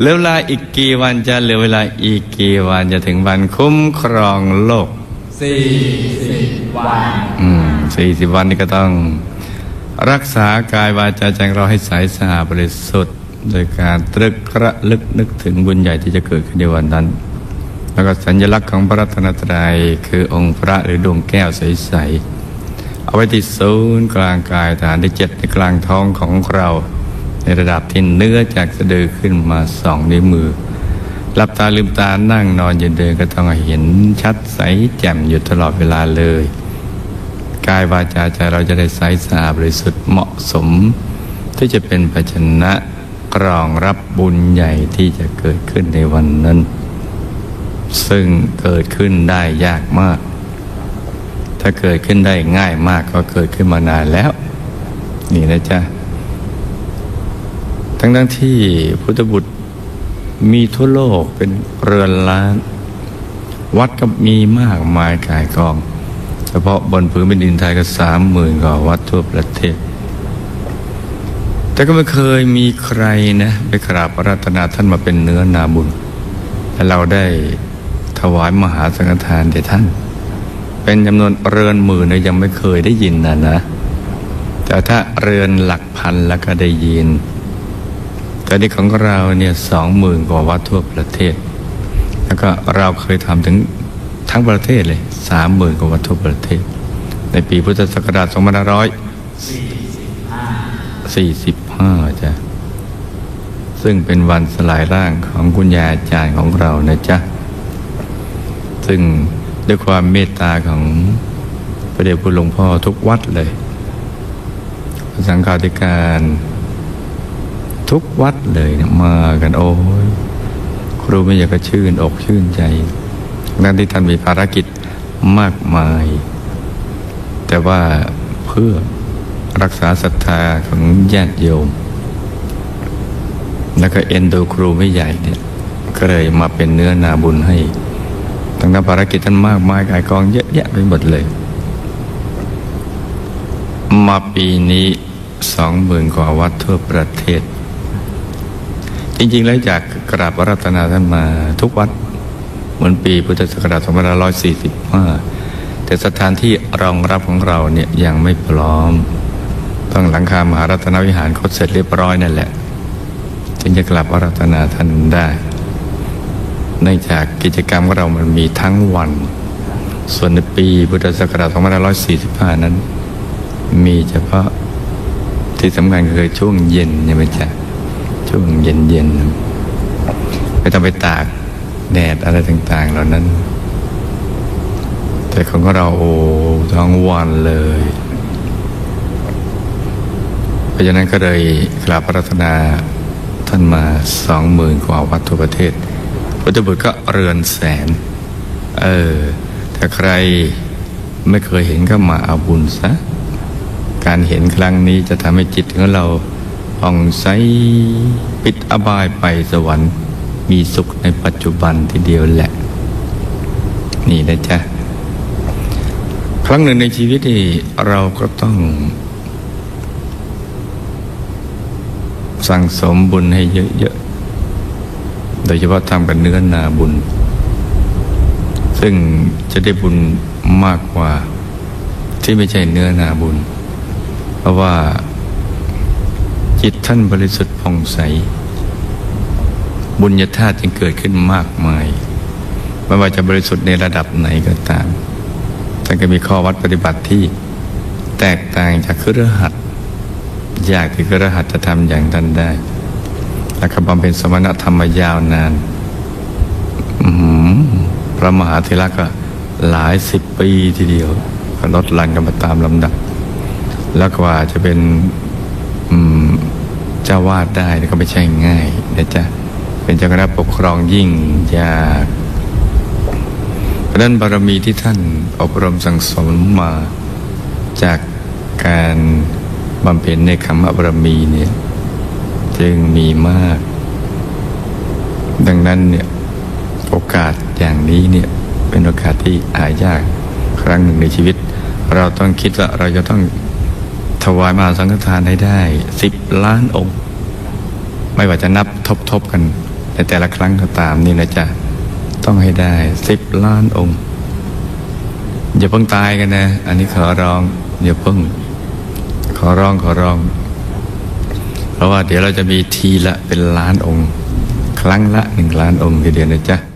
เหลือเวลาอีกกี่วันจะเหลือเวลาอีกกี่วันจะถึงวันคุ้มครองโลกสี่สิบวัน อืมสี่สิบวันนี้ก็ต้อง รักษากายวาจาใจของเราให้ใสสะอาดบริสุทธิ์ โดยการตรึกระลึกนึกถึงบุญใหญ่ที่จะเกิดขึ้นในวันนั้น แล้วก็สัญลักษณ์ของพระรัตนตรัยคือองค์พระหรือดวงแก้วใสๆเอาไว้ที่ศูนย์กลางกายฐานที่เจ็ดในกลางท้องของเรา ในระดับที่เนื้อจากสะดือขึ้นมาสองนิ้วมือหลับตาลืมตานั่งนอนยืนเดินก็ต้องเห็นชัดใสแจ่มอยู่ตลอดเวลาเลย กายวาจาใจเราจะได้ใสสะอาดบริสุทธิ์เหมาะสม ที่จะเป็นภาชนะกรองรับบุญใหญ่ที่จะเกิดขึ้นในวันนั้น ซึ่งเกิดขึ้นได้ยากมาก ถ้าเกิดขึ้นได้ง่ายมากก็เกิดขึ้นมานานแล้ว นี่นะจ๊ะ ทั้งทั้งที่พุทธบุตรมีทั่วโลกเป็นเรือนล้าน วัดก็มีมากมายกายกอง เฉพาะบนพื้นแผ่นดินไทยก็สามหมื่นกว่าวัดทั่วประเทศ แต่ก็ไม่เคยมีใครนะไปกราบระรัตนาท่านมาเป็นเนื้อนาบุญ และเราได้ถวายมหาสังฆทานแด่ท่าน เป็นจำนวนเรือนหมื่นเนี่ยยังไม่เคยได้ยินนะนะ แต่ถ้าเรือนหลักพันแล้วก็ได้ยิน แต่นี่ของเราเนี่ยสองหมื่นกว่าวัดทั่วประเทศ แล้วก็เราเคยทำถึงทั้งประเทศเลยสามหมื่นกว่าวัดทั่วประเทศ ในปีพุทธศักราชสองพันห้าร้อยสี่สิบห้าจ้ะซึ่งเป็นวันสลายร่างของคุณยายอาจารย์ของเรานะจ๊ะ ซึ่งด้วยความเมตตาของพระเดชคุณหลวงพ่อทุกวัดเลย สังฆาธิการ ทุกวัดเลยเนี่ยมากันโอ้ยครูไม่อยากจะชื่นอกชื่นใจนั่นที่ท่านมีภารกิจมากมาย แต่ว่าเพื่อรักษาศรัทธาของญาติโยม แล้วก็เอ็นดูครูไม่ใหญ่เนี่ยก็เลยมาเป็นเนื้อนาบุญให้ทั้งนั้นภารกิจท่านมากมายกายกองเยอะแยะไปหมดเลย มาปีนี้สองหมื่นกว่าวัดทั่วประเทศ จริง ๆ แล้วจากกราบอารัตนาท่านมาทุกวัดเหมือนปีพุทธศักราช2545 แต่สถานที่รองรับของเราเนี่ยยังไม่พร้อม ต้องหลังคามหารัตนวิหารเขาเสร็จเรียบร้อยนั่นแหละจึงจะกลับอารัตนาท่านได้เนื่องจากกิจกรรมของเรามันมีทั้งวัน ส่วนในปีพุทธศักราช2545 นั้น มีเฉพาะที่สำคัญคือช่วงเย็นใช่ไหมจ๊ะ ช่วงเย็นๆไม่ต้องไปตากแดดอะไรต่าง ๆ เหล่านั้น แต่ของเราโอ้ทั้งวันเลยเพราะฉะนั้นก็เลยกราบพระรัตนาท่านมาสองหมื่นกว่าวัดทั่วประเทศพุทธบุตรก็เรือนแสน เออถ้าใครไม่เคยเห็นก็มาเอาบุญซะ การเห็นครั้งนี้จะทำให้จิตของเรา ผ่องใสปิดอบายไปสวรรค์ มีสุขในปัจจุบันทีเดียวแหละ นี่นะจ๊ะ ครั้งหนึ่งในชีวิตที่เราก็ต้อง สั่งสมบุญให้เยอะๆ โดยเฉพาะทำกับเนื้อนาบุญ ซึ่งจะได้บุญมากกว่าที่ไม่ใช่เนื้อนาบุญ เพราะว่า จิตท่านบริสุทธิ์ผ่องใส บุญญาธาตุจึงเกิดขึ้นมากมายไม่ว่าจะบริสุทธิ์ในระดับไหนก็ตามท่านก็มีข้อวัดปฏิบัติที่แตกต่างจากเครือหัดยากที่เครือหัดจะทำอย่างท่านได้ และก็บำเพ็ญสมณธรรมยาวนานพระมหาเถระก็หลายสิบปีทีเดียวก็ลดหลั่นกันมาตามลำดับ แล้วกว่าจะเป็น จ้าวาดได้ก็ไม่ใช่ง่ายนะจ๊ะเป็นเจ้าคณะปกครองยิ่งยากเพราะนั้นบารมีที่ท่านอบรมสั่งสมมา จากการบำเพ็ญในคำอบรมีเนี่ยจึงมีมาก ดังนั้นเนี่ยโอกาสอย่างนี้เนี่ยเป็นโอกาสที่หายากครั้งหนึ่งในชีวิต เราต้องคิดว่าเราจะต้อง ถวายมหาสังฆทานให้ได้สิบล้านองค์ ไม่ว่าจะนับทบทบๆกันในแต่ละครั้งก็ตามนี่นะจ๊ะ ต้องให้ได้สิบล้านองค์ อย่าเพิ่งตายกันนะ อันนี้ขอร้อง อย่าเพิ่ง ขอร้องขอร้อง เพราะว่าเดี๋ยวเราจะมีทีละเป็นล้านองค์ ครั้งละหนึ่งล้านองค์ทีเดียวนะจ๊ะ